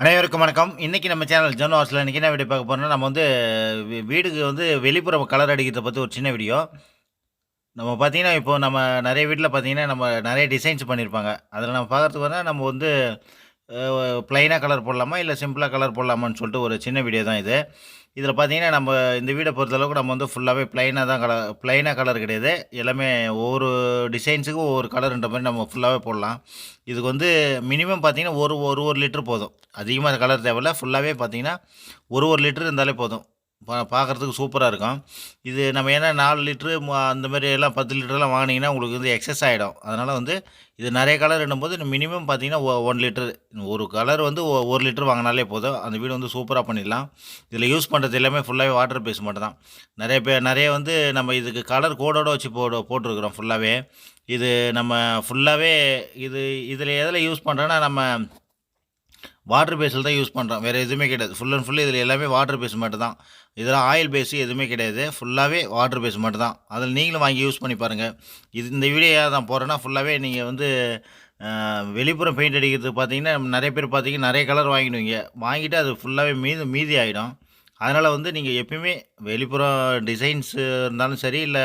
அனைவருக்கும் வணக்கம். இன்றைக்கி நம்ம சேனல் ஜோன் ஹாஸ்டில் இன்றைக்கி என்ன வீடியோ பார்க்க போகிறோம்னா நம்ம வந்து வீடுக்கு வந்து வெளிப்புற கலர் அடிக்கிறத பற்றி ஒரு சின்ன வீடியோ. நம்ம பார்த்தீங்கன்னா இப்போ நம்ம நிறைய வீட்டில் பார்த்திங்கன்னா நம்ம நிறைய டிசைன்ஸ் பண்ணியிருப்பாங்க அதில் நம்ம பார்க்குறதுக்கு வந்து நம்ம வந்து ப்ளைனாக கலர் போடலாமா இல்லை சிம்பிளாக கலர் போடலாமான்னு சொல்லிட்டு ஒரு சின்ன வீடியோ தான் இது. இதில் பார்த்தீங்கன்னா நம்ம இந்த வீடை பொறுத்தளவுக்கு நம்ம வந்து ஃபுல்லாகவே ப்ளைனாக தான் கலர் ப்ளைனாக கலர் கிடையாது. எல்லாமே ஒவ்வொரு டிசைன்ஸுக்கும் ஒவ்வொரு கலருன்ற மாதிரி நம்ம ஃபுல்லாகவே போடலாம். இதுக்கு வந்து மினிமம் பார்த்திங்கன்னா ஒரு ஒரு ஒரு லிட்டர் போதும். அதிகமாக கலர் தேவையில்ல. ஃபுல்லாகவே பார்த்தீங்கன்னா ஒரு ஒரு லிட்டர் இருந்தாலே போதும். பா பார்க்குறதுக்கு சூப்பராக இருக்கும். இது நம்ம ஏன்னா நாலு லிட்ரு அந்த மாதிரி எல்லாம் பத்து லிட்டர்லாம் வாங்கினீங்கன்னா உங்களுக்கு வந்து எக்ஸஸ் ஆகிடும் அதனால் வந்து இது நிறைய கலர் போது மினிமம் பார்த்தீங்கன்னா ஒன் லிட்டர் ஒரு கலர் வந்து ஒரு லிட்டர் வாங்கினாலே போதும். அந்த வீடு வந்து சூப்பராக பண்ணிடலாம். இதில் யூஸ் பண்ணுறது எல்லாமே ஃபுல்லாகவே வாட்டர் பேஸ் மட்டும் தான் நிறைய பேர் நிறைய வந்து நம்ம இதுக்கு கலர் கோடோடு வச்சு போடு போட்டிருக்கிறோம் ஃபுல்லாகவே இது நம்ம ஃபுல்லாகவே இது இதில் எதில் யூஸ் பண்ணுறோன்னா நம்ம வாட்டர் பேஸில் தான் யூஸ் பண்ணுறோம் வேறு எதுவுமே கிடையாது. ஃபுல் அண்ட் ஃபுல் இதில் எல்லாமே வாட்டர் பேஸ் மட்டும் தான் இதில் ஆயில் பேஸு எதுவுமே கிடையாது. ஃபுல்லாகவே வாட்டர் பேஸ் மட்டும் தான் அதில் நீங்களும் வாங்கி யூஸ் பண்ணி பாருங்கள் இது இந்த வீடியோ தான் போகிறேன்னா ஃபுல்லாகவே நீங்கள் வந்து வெளிப்புறம் பெயிண்ட் அடிக்கிறதுக்கு பார்த்தீங்கன்னா நிறைய பேர் பார்த்தீங்கன்னா நிறைய கலர் வாங்கிடுவீங்க. வாங்கிட்டு அது ஃபுல்லாகவே மீதி மீதி ஆகிடும் அதனால் வந்து நீங்கள் எப்பயுமே வெளிப்புறம் டிசைன்ஸ் இருந்தாலும் சரி இல்லை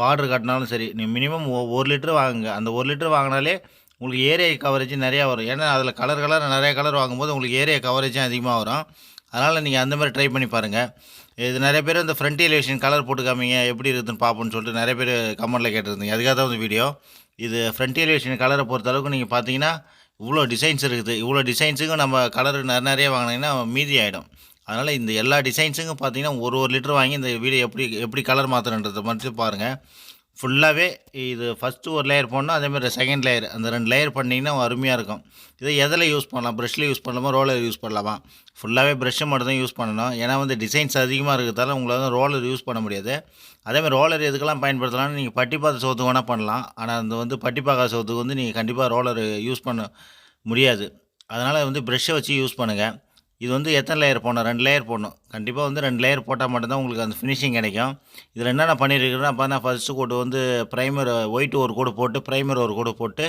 பார்டர் கட்டினாலும் சரி நீ மினிமம் ஒரு லிட்டர் வாங்குங்க. அந்த ஒரு லிட்டர் வாங்கினாலே உங்களுக்கு ஏரியா கவரேஜ் நிறையா வரும். ஏன்னா அதில் கலர் கலர் நிறைய கலர் வாங்கும்போது உங்களுக்கு ஏரியா கவரேஜும் அதிகமாக வரும். அதனால் நீங்கள் அந்த மாதிரி ட்ரை பண்ணி பாருங்கள் இது நிறைய பேர் இந்த ஃப்ரண்ட் எலிவேஷன் கலர் போட்டு காமிங்க எப்படி இருக்குதுன்னு பார்ப்போம்னு சொல்லிட்டு நிறைய பேர் கமெண்ட்டில் கேட்டிருந்தீங்க. அதுக்காக தான் இந்த வீடியோ இது ஃப்ரண்ட் எலிவேஷன் கலரை பொறுத்த அளவுக்கு நீங்கள் பார்த்தீங்கன்னா இவ்வளோ டிசைன்ஸ் இருக்குது. இவ்வளோ டிசைன்ஸுக்கும் நம்ம கலர் நிறைய நிறைய வாங்கினீங்கன்னா மீதி ஆகிடும் அதனால் இந்த எல்லா டிசைன்ஸுக்கும் பார்த்தீங்கன்னா ஒரு ஒரு லிட்டர் வாங்கி இந்த வீடியோ எப்படி எப்படி கலர் மாற்றுறன்றதை மட்டும் பாருங்கள் ஃபுல்லாகவே இது ஃபஸ்ட்டு ஒரு லேயர் போடணும் அதேமாதிரி செகண்ட் லேயர் அந்த ரெண்டு லேயர் பண்ணிங்கன்னா அருமையாக இருக்கும். இதை எதில் யூஸ் பண்ணலாம்? ப்ரஷ்ல யூஸ் பண்ணலாமா? ரோலர் யூஸ் பண்ணலாமா? ஃபுல்லாகவே ப்ரஷ்ஷை மட்டும் தான் யூஸ் பண்ணணும். ஏன்னா வந்து டிசைன்ஸ் அதிகமாக இருக்கிறதால உங்களால் ரோலர் யூஸ் பண்ண முடியாது. அதேமாதிரி ரோலர் எதுக்கெல்லாம் பயன்படுத்தலாம்னு நீங்கள் பட்டி பார்த்த சோத்துக்கு வேணால் பண்ணலாம். ஆனால் அந்த வந்து பட்டி பார்க்காத சோத்துக்கு வந்து நீங்கள் கண்டிப்பாக ரோலர் யூஸ் பண்ண முடியாது. அதனால் வந்து ப்ரெஷ்ஷை வச்சு யூஸ் பண்ணுங்கள் இது வந்து எத்தனை லேயர் போடணும்? ரெண்டு லேயர் போடணும். கண்டிப்பாக வந்து ரெண்டு லேயர் போட்டால் மட்டும்தான் உங்களுக்கு அந்த ஃபினிஷிங் கிடைக்கும். இதில் என்னென்ன பண்ணியிருக்கிறேன்னா பார்த்தா ஃபஸ்ட்டு கோடு வந்து ப்ரைமர் ஒயிட் ஒரு கோடு போட்டு ப்ரைமர் ஒரு கோடு போட்டு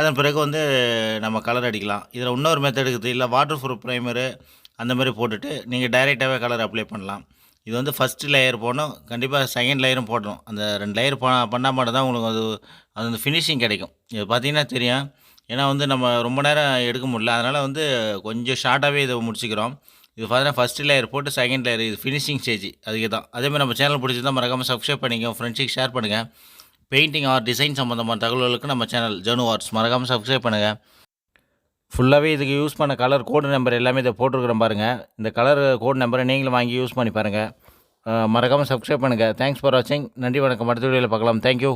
அதன் பிறகு வந்து நம்ம கலர் அடிக்கலாம். இதில் இன்னொரு மெத்தட் இருக்குது. இல்லை வாட்டர் ப்ரூஃப் ப்ரைமரு அந்த மாதிரி போட்டுட்டு நீங்கள் டைரெக்டாகவே கலர் அப்ளை பண்ணலாம். இது வந்து ஃபஸ்ட்டு லேயர் போடணும். கண்டிப்பாக செகண்ட் லேயரும் போடணும். அந்த ரெண்டு லேயர் பண்ணால் மட்டும் தான் உங்களுக்கு அது அது வந்து ஃபினிஷிங் கிடைக்கும். இது பார்த்தீங்கன்னா தெரியும். ஏன்னா வந்து நம்ம ரொம்ப நேரம் எடுக்க முடியல. அதனால் வந்து கொஞ்சம் ஷார்ட்டாகவே இதை முடிச்சுக்கிறோம். இது பார்த்தீங்கன்னா ஃபஸ்ட் லேயர் போட்டு செகண்ட் லேயர் இது ஃபினிஷிங் ஸ்டேஜ் அதுக்கு தான் அதேமாதிரி நம்ம சேனல் பிடிச்சிருந்தா மறக்காமல் சப்ஸ்கிரைப் பண்ணிக்கோங்க ஃப்ரெண்ட்ஸுக்கு ஷேர் பண்ணுங்கள் பெயிண்டிங் ஆர் டிசைன் சம்மந்தமான தகவல்களுக்கு நம்ம சேனல் ஜனு ஆர்ட்ஸ் மறக்காமல் சப்ஸ்கிரைப் பண்ணுங்கள் ஃபுல்லாகவே இதுக்கு யூஸ் பண்ண கலர் கோடு நம்பர் எல்லாமே இதை போட்டிருக்கிறோம் பாருங்கள் இந்த கலர் கோட் நம்பரை நீங்களும் வாங்கி யூஸ் பண்ணி பாருங்கள் மறக்காமல் சப்ஸ்கிரைப் பண்ணுங்கள் தேங்க்ஸ் ஃபார் வாட்சிங் நன்றி வணக்கம். அடுத்த வீடியோவில் பார்க்கலாம். தேங்க்யூ